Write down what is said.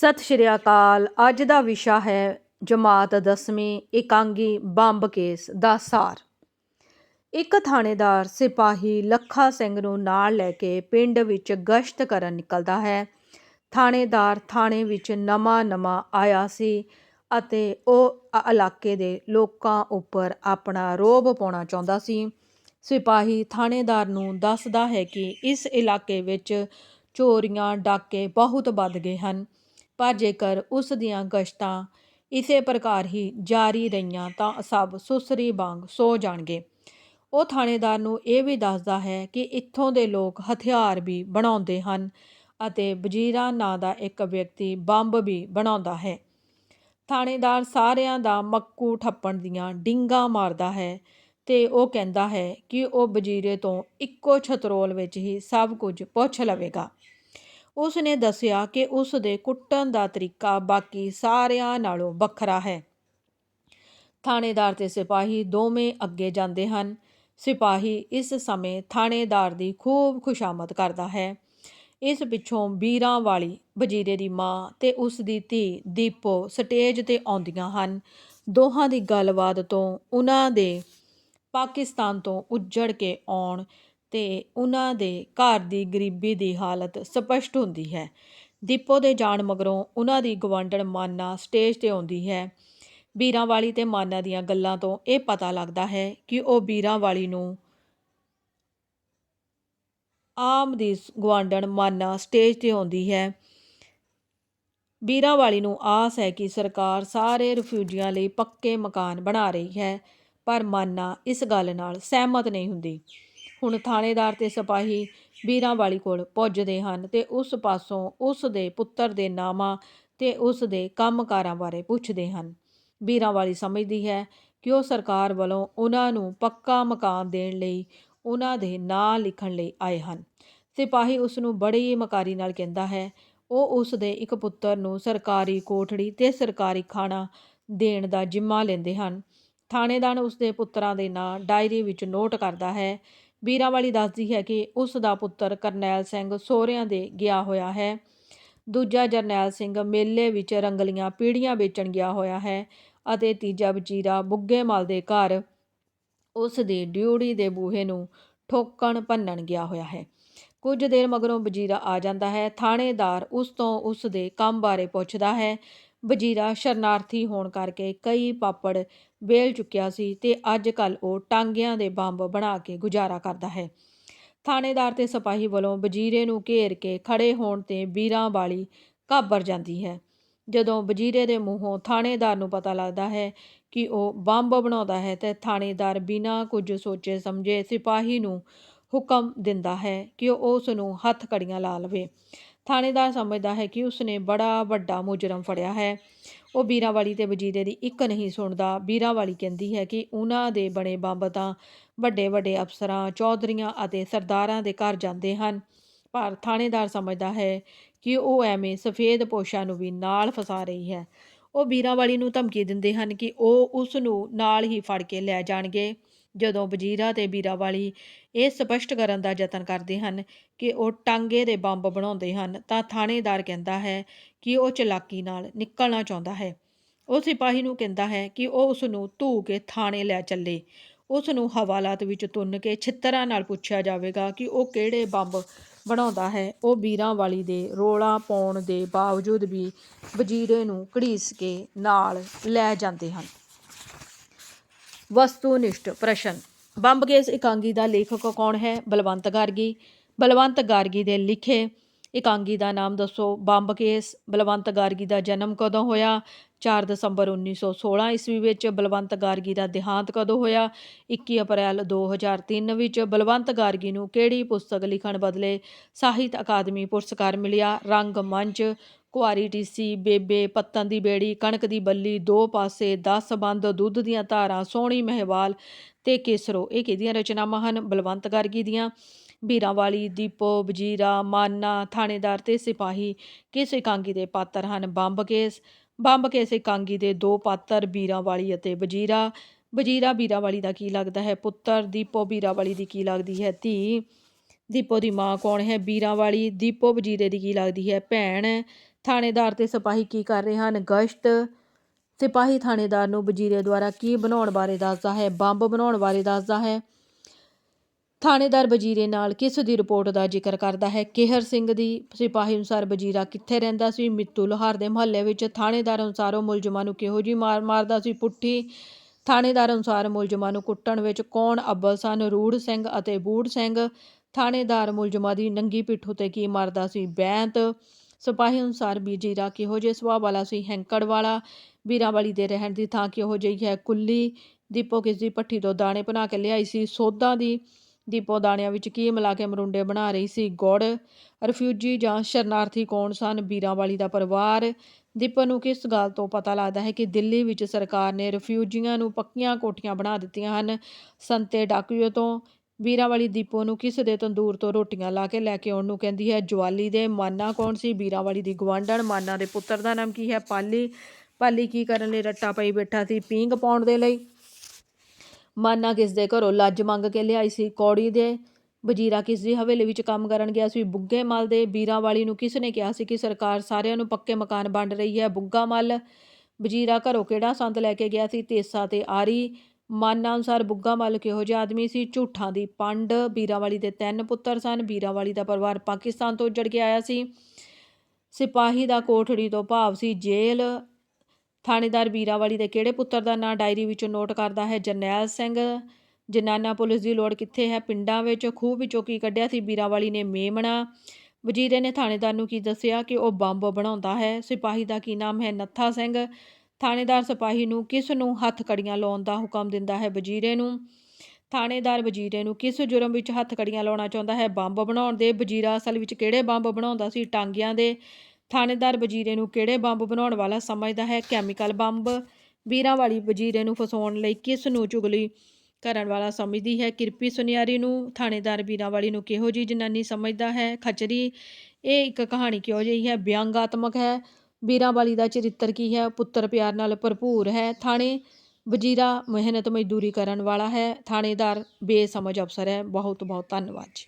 ਸਤਿ ਸ਼੍ਰੀ ਅਕਾਲ। ਅੱਜ ਦਾ ਵਿਸ਼ਾ ਹੈ ਜਮਾਤ ਦਸਵੀਂ ਇਕਾਂਗੀ ਬੰਬ ਕੇਸ ਦਾ ਸਾਰ। ਇੱਕ ਥਾਣੇਦਾਰ ਸਿਪਾਹੀ ਲੱਖਾ ਸਿੰਘ ਨੂੰ ਨਾਲ ਲੈ ਕੇ ਪਿੰਡ ਵਿੱਚ ਗਸ਼ਤ ਕਰਨ ਨਿਕਲਦਾ ਹੈ। ਥਾਣੇਦਾਰ ਥਾਣੇ ਵਿੱਚ ਨਵਾਂ-ਨਵਾਂ ਆਇਆ ਸੀ ਅਤੇ ਉਹ ਇਲਾਕੇ ਦੇ ਲੋਕਾਂ ਉੱਪਰ ਆਪਣਾ ਰੋਬ ਪਾਉਣਾ ਚਾਹੁੰਦਾ ਸੀ। ਸਿਪਾਹੀ ਥਾਣੇਦਾਰ ਨੂੰ ਦੱਸਦਾ ਹੈ ਕਿ ਇਸ ਇਲਾਕੇ ਵਿੱਚ ਚੋਰੀਆਂ, ਡਾਕੇ ਬਹੁਤ ਵੱਧ ਗਏ ਹਨ। ਪਰ ਜੇਕਰ ਉਸ ਦੀਆਂ ਗਸ਼ਤਾਂ ਇਸੇ ਪ੍ਰਕਾਰ ਹੀ ਜਾਰੀ ਰਹੀਆਂ ਤਾਂ ਸਭ ਸੁਸਰੀ ਵਾਂਗ ਸੋ ਜਾਣਗੇ। ਉਹ ਥਾਣੇਦਾਰ ਨੂੰ ਇਹ ਵੀ ਦੱਸਦਾ ਹੈ ਕਿ ਇੱਥੋਂ ਦੇ ਲੋਕ ਹਥਿਆਰ ਵੀ ਬਣਾਉਂਦੇ ਹਨ ਅਤੇ ਵਜ਼ੀਰਾ ਨਾਂ ਦਾ ਇੱਕ ਵਿਅਕਤੀ ਬੰਬ ਵੀ ਬਣਾਉਂਦਾ ਹੈ। ਥਾਣੇਦਾਰ ਸਾਰਿਆਂ ਦਾ ਮੱਕੂ ਠੱਪਣ ਦੀਆਂ ਡਿੰਗਾਂ ਮਾਰਦਾ ਹੈ ਤੇ ਉਹ ਕਹਿੰਦਾ ਹੈ ਕਿ ਉਹ ਵਜ਼ੀਰੇ ਤੋਂ ਇੱਕੋ ਛਤਰੋਲ ਵਿੱਚ ਹੀ ਸਭ ਕੁਝ ਪੁੱਛ ਲਵੇਗਾ। ਉਸ ਨੇ ਦੱਸਿਆ ਕਿ ਉਸ ਦੇ ਕੁੱਟਣ ਦਾ ਤਰੀਕਾ ਬਾਕੀ ਸਾਰਿਆਂ ਨਾਲੋਂ ਵੱਖਰਾ ਹੈ। ਥਾਣੇਦਾਰ ਤੇ ਸਿਪਾਹੀ ਦੋਵੇਂ ਅੱਗੇ ਜਾਂਦੇ ਹਨ। ਸਿਪਾਹੀ ਇਸ ਸਮੇਂ ਥਾਣੇਦਾਰ ਦੀ ਖੂਬ ਖੁਸ਼ਾਮਦ ਕਰਦਾ ਹੈ। ਇਸ ਪਿੱਛੋਂ ਵੀਰਾਂ ਵਾਲੀ ਵਜ਼ੀਰੇ ਦੀ ਮਾਂ ਤੇ ਉਸ ਦੀ ਧੀ ਦੀਪੋ ਸਟੇਜ ਤੇ ਆਉਂਦੀਆਂ ਹਨ। ਦੋਹਾਂ ਦੀ ਗੱਲਬਾਤ ਤੋਂ ਉਹਨਾਂ ਦੇ ਪਾਕਿਸਤਾਨ ਤੋਂ ਉੱਜੜ ਕੇ ਆਉਣ ਤੇ ਉਹਨਾਂ ਦੇ ਘਰ ਦੀ ਗਰੀਬੀ ਦੀ ਹਾਲਤ ਸਪਸ਼ਟ ਹੁੰਦੀ ਹੈ। ਦੀਪੋ ਦੇ ਜਾਣ ਮਗਰੋਂ ਉਹਨਾਂ ਦੀ ਗਵਾਂਢਣ ਮਾਨਾ ਸਟੇਜ ਤੇ ਆਉਂਦੀ ਹੈ। ਵੀਰਾਂ ਵਾਲੀ ਤੇ ਮਾਨਾ ਦੀਆਂ ਗੱਲਾਂ ਤੋਂ ਇਹ ਪਤਾ ਲੱਗਦਾ ਹੈ ਕਿ ਉਹ ਵੀਰਾਂ ਵਾਲੀ ਨੂੰ ਆਮ ਦੀ ਗਵਾਂਢਣ ਮਾਨਾ ਸਟੇਜ ਤੇ ਆਉਂਦੀ ਹੈ। ਵੀਰਾਂ ਵਾਲੀ ਨੂੰ ਆਸ ਹੈ ਕਿ ਸਰਕਾਰ ਸਾਰੇ ਰਿਫਿਊਜੀਆਂ ਲਈ ਪੱਕੇ ਮਕਾਨ ਬਣਾ ਰਹੀ ਹੈ, ਪਰ ਮਾਨਾ ਇਸ ਗੱਲ ਨਾਲ ਸਹਿਮਤ ਨਹੀਂ ਹੁੰਦੀ। ਹੁਣ ਥਾਣੇਦਾਰ ਤੇ ਸਿਪਾਹੀ ਵੀਰਾਂ ਵਾਲੀ ਕੋਲ ਪੁੱਜਦੇ ਹਨ ਤੇ ਉਸ ਪਾਸੋਂ ਉਸ ਦੇ ਪੁੱਤਰ ਦੇ ਨਾਮਾਂ ਤੇ ਉਸ ਦੇ ਕੰਮਕਾਰਾਂ ਬਾਰੇ ਪੁੱਛਦੇ ਹਨ। ਵੀਰਾਂ ਵਾਲੀ ਸਮਝਦੀ ਹੈ ਕਿ ਉਹ ਸਰਕਾਰ ਵੱਲੋਂ ਉਹਨਾਂ ਨੂੰ ਪੱਕਾ ਮਕਾਨ ਦੇਣ ਲਈ ਉਹਨਾਂ ਦੇ ਨਾਂ ਲਿਖਣ ਲਈ ਆਏ ਹਨ। ਸਿਪਾਹੀ ਉਸ ਨੂੰ ਬੜੀ ਮਕਾਰੀ ਨਾਲ ਕਹਿੰਦਾ ਹੈ, ਉਹ ਉਸ ਦੇ ਇੱਕ ਪੁੱਤਰ ਨੂੰ ਸਰਕਾਰੀ ਕੋਠੜੀ ਤੇ ਸਰਕਾਰੀ ਖਾਣਾ ਦੇਣ ਦਾ ਜ਼ਿੰਮਾ ਲੈਂਦੇ ਹਨ। ਥਾਣੇਦਾਰ ਉਸ ਦੇ ਪੁੱਤਰਾਂ ਦੇ ਨਾਂ ਡਾਇਰੀ ਵਿੱਚ ਨੋਟ ਕਰਦਾ ਹੈ ਵੀਰਾਂ ਵਾਲੀ ਦੱਸਦੀ ਹੈ ਕਿ ਉਸ ਦਾ ਪੁੱਤਰ ਕਰਨੈਲ ਸਿੰਘ ਸਹੁਰਿਆਂ ਦੇ ਗਿਆ ਹੋਇਆ ਹੈ। ਦੂਜਾ ਜਰਨੈਲ ਸਿੰਘ ਮੇਲੇ ਵਿੱਚ ਰੰਗਲੀਆਂ ਪੀੜੀਆਂ ਵੇਚਣ ਗਿਆ ਹੋਇਆ ਹੈ ਅਤੇ ਤੀਜਾ ਵਜ਼ੀਰਾ ਬੁੱਗੇ ਮਲ ਦੇ ਘਰ ਉਸ ਦੀ ਡਿਊੜੀ ਦੇ ਬੂਹੇ ਨੂੰ ਠੋਕਣ ਭੰਨਣ ਗਿਆ ਹੋਇਆ ਹੈ। ਕੁਝ ਦੇਰ ਮਗਰੋਂ ਵਜ਼ੀਰਾ ਆ ਜਾਂਦਾ ਹੈ। ਥਾਣੇਦਾਰ ਉਸ ਤੋਂ ਉਸ ਦੇ ਕੰਮ ਬਾਰੇ ਪੁੱਛਦਾ ਹੈ ਵਜ਼ੀਰਾ ਸ਼ਰਨਾਰਥੀ ਹੋਣ ਕਰਕੇ ਕਈ ਪਾਪੜ ਵੇਲ ਚੁੱਕਿਆ ਸੀ ਤੇ ਅੱਜ ਕੱਲ ਉਹ ਟਾਂਗਿਆਂ ਦੇ ਬੰਬ ਬਣਾ ਕੇ ਗੁਜ਼ਾਰਾ ਕਰਦਾ ਹੈ। ਥਾਣੇਦਾਰ ਤੇ ਸਿਪਾਹੀ ਵੱਲੋਂ ਵਜ਼ੀਰੇ ਨੂੰ ਘੇਰ ਕੇ ਖੜੇ ਹੋਣ ਤੇ ਵੀਰਾਂ ਵਾਲੀ ਘਾਬਰ ਜਾਂਦੀ ਹੈ। ਜਦੋਂ ਵਜ਼ੀਰੇ ਦੇ ਮੂੰਹੋਂ ਥਾਣੇਦਾਰ ਨੂੰ ਪਤਾ ਲੱਗਦਾ ਹੈ ਕਿ ਉਹ ਬੰਬ ਬਣਾਉਂਦਾ ਹੈ ਤੇ ਥਾਣੇਦਾਰ ਬਿਨਾਂ ਕੁਝ ਸੋਚੇ ਸਮਝੇ ਸਿਪਾਹੀ ਨੂੰ ਹੁਕਮ ਦਿੰਦਾ ਹੈ ਕਿ ਉਹ ਉਸ ਨੂੰ ਹੱਥ ਕੜੀਆਂ ਲਾ ਲਵੇ। ਥਾਣੇਦਾਰ ਸਮਝਦਾ ਹੈ ਕਿ ਉਸਨੇ ਬੜਾ ਵੱਡਾ ਮੁਜਰਮ ਫੜਿਆ ਹੈ। ਉਹ ਵੀਰਾਵਾਲੀ ਤੇ ਵਜ਼ੀਰੇ ਦੀ ਇੱਕ ਨਹੀਂ ਸੁਣਦਾ। ਵੀਰਾਵਾਲੀ ਕਹਿੰਦੀ ਹੈ ਕਿ ਉਹਨਾਂ ਦੇ ਬਣੇ ਬੰਬ ਤਾਂ ਵੱਡੇ ਵੱਡੇ ਅਫਸਰਾਂ, ਚੌਧਰੀਆਂ ਅਤੇ ਸਰਦਾਰਾਂ ਦੇ ਘਰ ਜਾਂਦੇ ਹਨ। ਪਰ ਥਾਣੇਦਾਰ ਸਮਝਦਾ ਹੈ ਕਿ ਉਹ ਐਵੇਂ ਸਫੇਦ ਪੋਸ਼ਾਂ ਨੂੰ ਵੀ ਨਾਲ ਫਸਾ ਰਹੀ ਹੈ। ਉਹ ਵੀਰਾਵਾਲੀ ਨੂੰ ਧਮਕੀ ਦਿੰਦੇ ਹਨ ਕਿ ਉਹ ਉਸ ਨੂੰ ਨਾਲ ਹੀ ਫੜ ਕੇ ਲੈ ਜਾਣਗੇ। ਜਦੋਂ ਵਜ਼ੀਰਾ ਤੇ ਵੀਰਾਵਾਲੀ ਇਹ ਸਪਸ਼ਟ ਕਰਨ ਦਾ ਯਤਨ ਕਰਦੇ ਹਨ ਕਿ ਉਹ ਟਾਂਗੇ ਦੇ ਬੰਬ ਬਣਾਉਂਦੇ ਹਨ, ਤਾਂ ਥਾਣੇਦਾਰ ਕਹਿੰਦਾ ਹੈ ਕਿ ਉਹ ਚਲਾਕੀ ਨਾਲ ਨਿਕਲਣਾ ਚਾਹੁੰਦਾ ਹੈ। ਉਹ ਸਿਪਾਹੀ ਨੂੰ ਕਹਿੰਦਾ ਹੈ ਕਿ ਉਹ ਉਸ ਨੂੰ ਧੂ ਕੇ ਥਾਣੇ ਲੈ ਚੱਲੇ। ਉਸ ਨੂੰ ਹਵਾਲਾਤ ਵਿੱਚ ਤੁੰਨ ਕੇ ਛਿੱਤਰਾਂ ਨਾਲ ਪੁੱਛਿਆ ਜਾਵੇਗਾ ਕਿ ਉਹ ਕਿਹੜੇ ਬੰਬ ਬਣਾਉਂਦਾ ਹੈ। ਉਹ ਵੀਰਾਂ ਵਾਲੀ ਦੇ ਰੋਲਾ ਪਾਉਣ ਦੇ ਬਾਵਜੂਦ ਵੀ ਵਜ਼ੀਰੇ ਨੂੰ ਘੜੀਸ ਕੇ ਨਾਲ ਲੈ ਜਾਂਦੇ ਹਨ। ਵਸਤੂਨਿਸ਼ਟ ਪ੍ਰਸ਼ਨ। ਬੰਬਕੇਸ ਇਕਾਂਗੀ ਦਾ ਲੇਖਕ ਕੌਣ ਹੈ? ਬਲਵੰਤ ਗਾਰਗੀ। ਬਲਵੰਤ ਗਾਰਗੀ ਦੇ ਲਿਖੇ ਇਕਾਂਗੀ ਦਾ ਨਾਮ ਦੱਸੋ। ਬੰਬ ਕੇਸ ਬਲਵੰਤ ਗਾਰਗੀ ਦਾ ਜਨਮ ਕਦੋਂ ਹੋਇਆ? 4 ਦਸੰਬਰ 1916 ਈਸਵੀ ਵਿੱਚ ਬਲਵੰਤ ਗਾਰਗੀ ਦਾ ਦੇਹਾਂਤ ਕਦੋਂ ਹੋਇਆ? 21 ਅਪ੍ਰੈਲ 2003 ਵਿੱਚ ਬਲਵੰਤ ਗਾਰਗੀ ਨੂੰ ਕਿਹੜੀ ਪੁਸਤਕ ਲਿਖਣ ਬਦਲੇ ਸਾਹਿਤ ਅਕਾਦਮੀ ਪੁਰਸਕਾਰ ਮਿਲਿਆ? ਰੰਗ ਮੰਚ ਕੁਆਰੀ ਟੀਸੀ ਬੇਬੇ ਪੱਤਨ ਦੀ ਬੇੜੀ, ਕਣਕ ਦੀ ਬੱਲੀ, ਦੋ ਪਾਸੇ 10 ਬੰਦ, ਦੁੱਧ ਦੀਆਂ ਧਾਰਾਂ, ਸੋਹਣੀ ਮਹਿਵਾਲ ਤੇ ਕੇਸਰੋ। ਇਹ ਕਿਹਦੀਆਂ ਰਚਨਾਵਾਂ ਹਨ? ਬਲਵੰਤ ਗਾਰਗੀ ਦੀਆਂ ਵੀਰਾਂ ਵਾਲੀ ਦੀਪੋ, ਵਜ਼ੀਰਾ, ਮਾਨਾ, ਥਾਣੇਦਾਰ ਤੇ ਸਿਪਾਹੀ ਕਿਸ ਇਕਾਂਗੀ ਦੇ ਪਾਤਰ ਹਨ। ਬੰਬ ਕੇਸ ਬੰਬ ਕੇਸ ਇਕਾਂਗੀ ਦੇ ਦੋ ਪਾਤਰ ਵੀਰਾਂ ਵਾਲੀ ਅਤੇ ਵਜ਼ੀਰਾ। ਵਜ਼ੀਰਾ ਵੀਰਾਂ ਵਾਲੀ ਦਾ ਕੀ ਲੱਗਦਾ ਹੈ? ਪੁੱਤਰ, ਦੀਪੋ ਵੀਰਾਂ ਵਾਲੀ ਦੀ ਕੀ ਲੱਗਦੀ ਹੈ? ਧੀ, ਦੀਪੋ ਦੀ ਮਾਂ ਕੌਣ ਹੈ? ਵੀਰਾਂ ਵਾਲੀ ਦੀਪੋ ਵਜ਼ੀਰੇ ਦੀ ਕੀ ਲੱਗਦੀ ਹੈ? ਭੈਣ ਥਾਣੇਦਾਰ ਤੇ ਸਿਪਾਹੀ ਕੀ ਕਰ ਰਹੇ ਹਨ? ਗਸ਼ਤ। ਸਿਪਾਹੀ ਥਾਣੇਦਾਰ ਨੂੰ ਵਜ਼ੀਰੇ ਦੁਆਰਾ ਕੀ ਬਣਾਉਣ ਬਾਰੇ ਦੱਸਦਾ ਹੈ? ਬੰਬ ਬਣਾਉਣ ਬਾਰੇ ਦੱਸਦਾ ਹੈ। ਥਾਣੇਦਾਰ ਵਜ਼ੀਰੇ ਨਾਲ ਕਿਸ ਦੀ ਰਿਪੋਰਟ ਦਾ ਜ਼ਿਕਰ ਕਰਦਾ ਹੈ? ਕੇਹਰ ਸਿੰਘ ਦੀ ਸਿਪਾਹੀ ਅਨੁਸਾਰ ਵਜ਼ੀਰਾ ਕਿੱਥੇ ਰਹਿੰਦਾ ਸੀ? ਮਿੱਤੂ ਲੋਹਾਰ ਦੇ ਮੁਹੱਲੇ ਵਿੱਚ ਥਾਣੇਦਾਰ ਅਨੁਸਾਰ ਉਹ ਮੁਲਜ਼ਮਾਂ ਨੂੰ ਕਿਹੋ ਜੀ ਮਾਰ ਮਾਰਦਾ ਸੀ? ਪੁੱਠੀ। ਥਾਣੇਦਾਰ ਅਨੁਸਾਰ ਮੁਲਜ਼ਮਾਂ ਨੂੰ ਕੁੱਟਣ ਵਿੱਚ ਕੌਣ ਅੱਬਲ ਸਨ? ਰੂੜ ਸਿੰਘ ਅਤੇ ਬੂੜ ਸਿੰਘ। ਥਾਣੇਦਾਰ ਮੁਲਜ਼ਮਾਂ ਦੀ ਨੰਗੀ ਪਿੱਠ ਉਤੇ ਕੀ ਮਾਰਦਾ ਸੀ? ਬੈਂਤ। ਸਿਪਾਹੀ ਅਨੁਸਾਰ ਵਜ਼ੀਰਾ ਕਿਹੋ ਜਿਹੇ ਸੁਭਾਅ ਵਾਲਾ ਸੀ? ਹੈਂਕੜ ਵਾਲਾ, ਬੀਰਾਂਵਾਲੀ ਦੇ ਰਹਿਣ ਦੀ ਥਾਂ ਕਿਹੋ ਜਿਹੀ ਹੈ? ਕੁੱਲੀ ਦੀਪੋ ਕਿਸ ਦੀ ਭੱਠੀ ਤੋਂ ਦਾਣੇ ਬਣਾ ਕੇ ਲਿਆਈ ਸੀ? ਸੋਧਾਂ ਦੀ ਦੀਪੋ ਦਾਣਿਆਂ ਵਿੱਚ ਕੀ ਮਿਲਾ ਕੇ ਮਰੁੰਡੇ ਬਣਾ ਰਹੀ ਸੀ? ਗੁੜ, ਰਿਫਿਊਜੀ ਜਾਂ ਸ਼ਰਨਾਰਥੀ ਕੌਣ ਸਨ? ਬੀਰਾਂਵਾਲੀ ਦਾ ਪਰਿਵਾਰ। ਦੀਪੋ ਨੂੰ ਕਿਸ ਗੱਲ ਤੋਂ ਪਤਾ ਲੱਗਦਾ ਹੈ ਕਿ ਦਿੱਲੀ ਵਿੱਚ ਸਰਕਾਰ ਨੇ ਰਿਫਿਊਜੀਆਂ ਨੂੰ ਪੱਕੀਆਂ ਕੋਠੀਆਂ ਬਣਾ ਦਿੱਤੀਆਂ ਹਨ? ਸੰਤੇ ਡਾਕੂਏ ਤੋਂ ਵੀਰਾਂ ਵਾਲੀ ਦੀਪੋ ਨੂੰ ਕਿਸ ਦੇ ਤੰਦੂਰ ਤੋਂ ਰੋਟੀਆਂ ਲਾ ਕੇ ਲੈ ਕੇ ਆਉਣ ਨੂੰ ਕਹਿੰਦੀ ਹੈ? ਜਵਾਲੀ ਦੇ ਮਾਨਾ ਕੌਣ ਸੀ? ਵੀਰਾਂ ਵਾਲੀ ਦੀ ਗਵਾਂਢਣ ਮਾਨਾ ਦੇ ਪੁੱਤਰ ਦਾ ਨਾਮ ਕੀ ਹੈ? ਪਾਲੀ ਪਾਲੀ ਕੀ ਕਰਨ ਲਈ ਰੱਟਾ ਪਈ ਬੈਠਾ ਸੀ ਪੀਂਗ ਪਾਉਣ ਦੇ ਲਈ? ਮਾਨਾ ਕਿਸ ਦੇ ਘਰੋਂ ਲੱਜ ਮੰਗ ਕੇ ਲਿਆਈ ਸੀ? ਕੌੜੀ ਦੇ ਵਜ਼ੀਰਾ ਕਿਸ ਦੀ ਹਵੇਲੀ ਵਿੱਚ ਕੰਮ ਕਰਨ ਗਿਆ ਸੀ? ਬੁੱਗੇ ਮਲ ਦੇ ਵੀਰਾਂ ਵਾਲੀ ਨੂੰ ਕਿਸ ਨੇ ਕਿਹਾ ਸੀ ਕਿ ਸਰਕਾਰ ਸਾਰਿਆਂ ਨੂੰ ਪੱਕੇ ਮਕਾਨ ਵੰਡ ਰਹੀ ਹੈ? ਬੁੱਗਾ ਮਲ ਵਜ਼ੀਰਾ ਘਰੋਂ ਕਿਹੜਾ ਸੰਦ ਲੈ ਕੇ ਗਿਆ ਸੀ? ਤੇਸਾ ਤੇ ਆਰੀ ਮਾਨਾ ਅਨੁਸਾਰ ਬੁੱਗਾ ਮਲ ਕਿਹੋ ਜਿਹਾ ਆਦਮੀ ਸੀ? ਝੂਠਾਂ ਦੀ ਪੰਡ ਵੀਰਾਂ ਦੇ ਤਿੰਨ ਪੁੱਤਰ ਸਨ। ਵੀਰਾਂ ਦਾ ਪਰਿਵਾਰ ਪਾਕਿਸਤਾਨ ਤੋਂ ਉੱਜੜ ਕੇ ਆਇਆ ਸੀ। ਸਿਪਾਹੀ ਦਾ ਕੋਠੜੀ ਤੋਂ ਭਾਵ ਸੀ ਜੇਲ੍ਹ। ਥਾਣੇਦਾਰ ਵੀਰਾਵਾਲੀ ਦੇ ਕਿਹੜੇ ਪੁੱਤਰ ਦਾ ਨਾਂ ਡਾਇਰੀ ਵਿੱਚੋਂ ਨੋਟ ਕਰਦਾ ਹੈ? ਜਰਨੈਲ ਸਿੰਘ। ਜਨਾਨਾ ਪੁਲਿਸ ਦੀ ਲੋੜ ਕਿੱਥੇ ਹੈ? ਪਿੰਡਾਂ ਵਿੱਚ ਖੂਹ ਵਿੱਚੋਂ ਕੀ ਕੱਢਿਆ ਸੀ? ਵੀਰਾਵਾਲੀ ਨੇ ਮੇਮਣਾ। ਵਜ਼ੀਰੇ ਨੇ ਥਾਣੇਦਾਰ ਨੂੰ ਕੀ ਦੱਸਿਆ? ਕਿ ਉਹ ਬੰਬ ਬਣਾਉਂਦਾ ਹੈ। ਸਿਪਾਹੀ ਦਾ ਕੀ ਨਾਮ ਹੈ? ਨੱਥਾ ਸਿੰਘ। ਥਾਣੇਦਾਰ ਸਿਪਾਹੀ ਨੂੰ ਕਿਸ ਨੂੰ ਹੱਥ ਕੜੀਆਂ ਲਾਉਣ ਦਾ ਹੁਕਮ ਦਿੰਦਾ ਹੈ ਵਜ਼ੀਰੇ ਨੂੰ? ਥਾਣੇਦਾਰ ਵਜ਼ੀਰੇ ਨੂੰ ਕਿਸ ਜੁਰਮ ਵਿੱਚ ਹੱਥ ਕੜੀਆਂ ਲਾਉਣਾ ਚਾਹੁੰਦਾ ਹੈ? ਬੰਬ ਬਣਾਉਣ ਦੇ ਵਜ਼ੀਰਾ ਅਸਲ ਵਿੱਚ ਕਿਹੜੇ ਬੰਬ ਬਣਾਉਂਦਾ ਸੀ? ਟਾਂਗਿਆਂ ਦੇ ਥਾਣੇਦਾਰ ਵਜ਼ੀਰੇ ਨੂੰ ਕਿਹੜੇ ਬੰਬ ਬਣਾਉਣ ਵਾਲਾ ਸਮਝਦਾ ਹੈ? Chemical bomb. ਵੀਰਾਂ ਵਾਲੀ ਵਜ਼ੀਰੇ ਨੂੰ ਫਸਾਉਣ ਲਈ ਕਿਸ ਨੂੰ ਚੁਗਲੀ ਕਰਨ ਵਾਲਾ ਸਮਝਦੀ ਹੈ? ਕਿਰਪੀ ਸੁਨਿਆਰੀ ਨੂੰ ਥਾਣੇਦਾਰ ਵੀਰਾਂ ਵਾਲੀ ਨੂੰ ਕਿਹੋ ਜੀ ਜਨਾਨੀ ਸਮਝਦਾ ਹੈ? ਖਚਰੀ। ਇਹ ਇੱਕ ਕਹਾਣੀ ਕਿਹੋ ਜਿਹੀ ਹੈ? ਵਿਅੰਗਾਤਮਕ ਹੈ। ਵੀਰਾਂ ਵਾਲੀ ਦਾ ਚਰਿੱਤਰ ਕੀ ਹੈ? ਪੁੱਤਰ ਪਿਆਰ ਨਾਲ ਭਰਪੂਰ ਹੈ। ਥਾਣੇ ਵਜ਼ੀਰਾ ਮਿਹਨਤ ਮਜ਼ਦੂਰੀ ਕਰਨ ਵਾਲਾ ਹੈ। ਥਾਣੇਦਾਰ ਬੇਸਮਝ ਅਫਸਰ ਹੈ। ਬਹੁਤ ਬਹੁਤ ਧੰਨਵਾਦ ਜੀ।